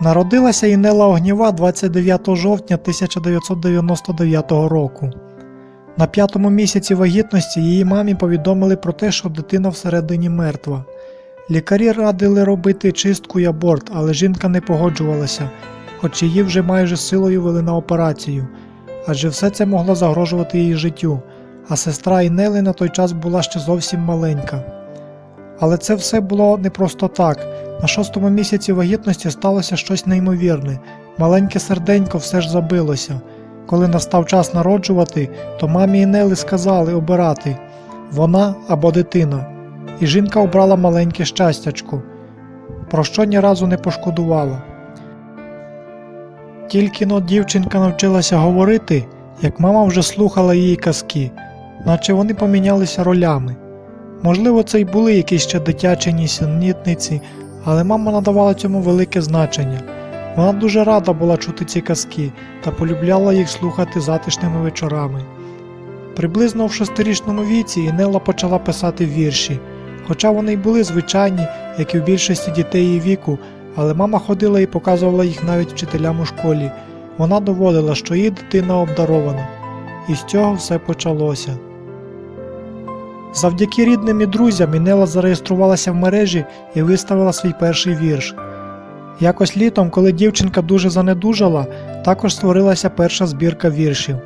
Народилася Інела Огніва 29 жовтня 1999 року. На п'ятому місяці вагітності її мамі повідомили про те, що дитина всередині мертва. Лікарі радили робити чистку й аборт, але жінка не погоджувалася, хоч її вже майже силою вели на операцію, адже все це могло загрожувати її життю, а сестра Інели на той час була ще зовсім маленька. Але це все було не просто так. На шостому місяці вагітності сталося щось неймовірне. Маленьке серденько все ж забилося. Коли настав час народжувати, то мамі і Нели сказали обирати вона або дитина. І жінка обрала маленьке щастячко, про що ні разу не пошкодувала. Тільки но дівчинка навчилася говорити, як мама вже слухала її казки, наче вони помінялися ролями. Можливо, це й були якісь ще дитячі нісенітниці, але мама надавала цьому велике значення. Вона дуже рада була чути ці казки та полюбляла їх слухати затишними вечорами. Приблизно в шестирічному віці Інела почала писати вірші, хоча вони й були звичайні, як і в більшості дітей її віку, але мама ходила і показувала їх навіть вчителям у школі. Вона доводила, що її дитина обдарована. І з цього все почалося. Завдяки рідним і друзям Інела зареєструвалася в мережі і виставила свій перший вірш. Якось літом, коли дівчинка дуже занедужала, також створилася перша збірка віршів.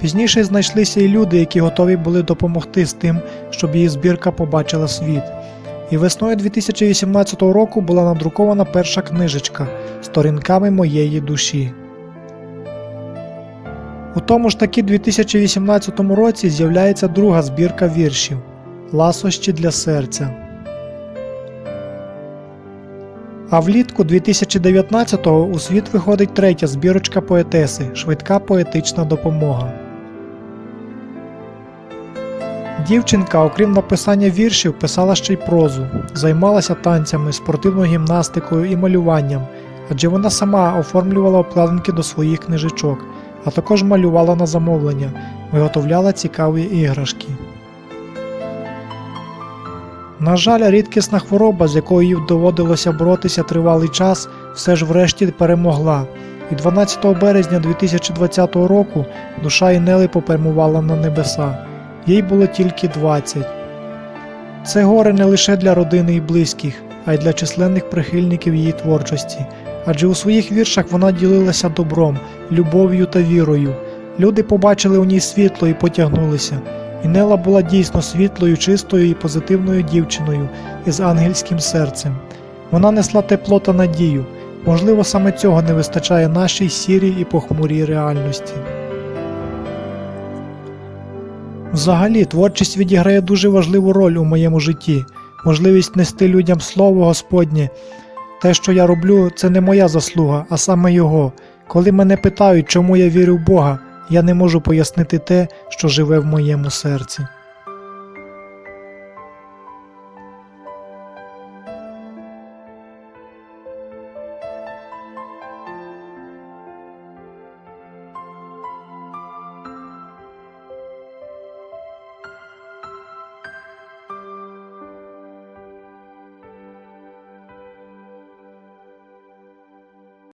Пізніше знайшлися і люди, які готові були допомогти з тим, щоб її збірка побачила світ. І весною 2018 року була надрукована перша книжечка Сторінками моєї душі. У тому ж таки 2018 році з'являється друга збірка віршів Ласощі для серця. А влітку 2019-го у світ виходить третя збірочка поетеси Швидка поетична допомога. Дівчинка, окрім написання віршів, писала ще й прозу, займалася танцями, спортивною гімнастикою і малюванням, адже вона сама оформлювала обкладинки до своїх книжечок, а також малювала на замовлення, виготовляла цікаві іграшки. На жаль, рідкісна хвороба, з якою доводилося боротися тривалий час, все ж врешті перемогла, і 12 березня 2020 року душа Інели попрямувала на небеса. Їй було тільки 20. Це горе не лише для родини і близьких, а й для численних прихильників її творчості, адже у своїх віршах вона ділилася добром, любов'ю та вірою. Люди побачили у ній світло і потягнулися. Інела була дійсно світлою, чистою і позитивною дівчиною із ангельським серцем. Вона несла тепло та надію. Можливо, саме цього не вистачає нашій сірій і похмурій реальності. Взагалі, творчість відіграє дуже важливу роль у моєму житті, можливість нести людям слово Господнє. Те, що я роблю, це не моя заслуга, а саме Його. Коли мене питають, чому я вірю в Бога, я не можу пояснити те, що живе в моєму серці.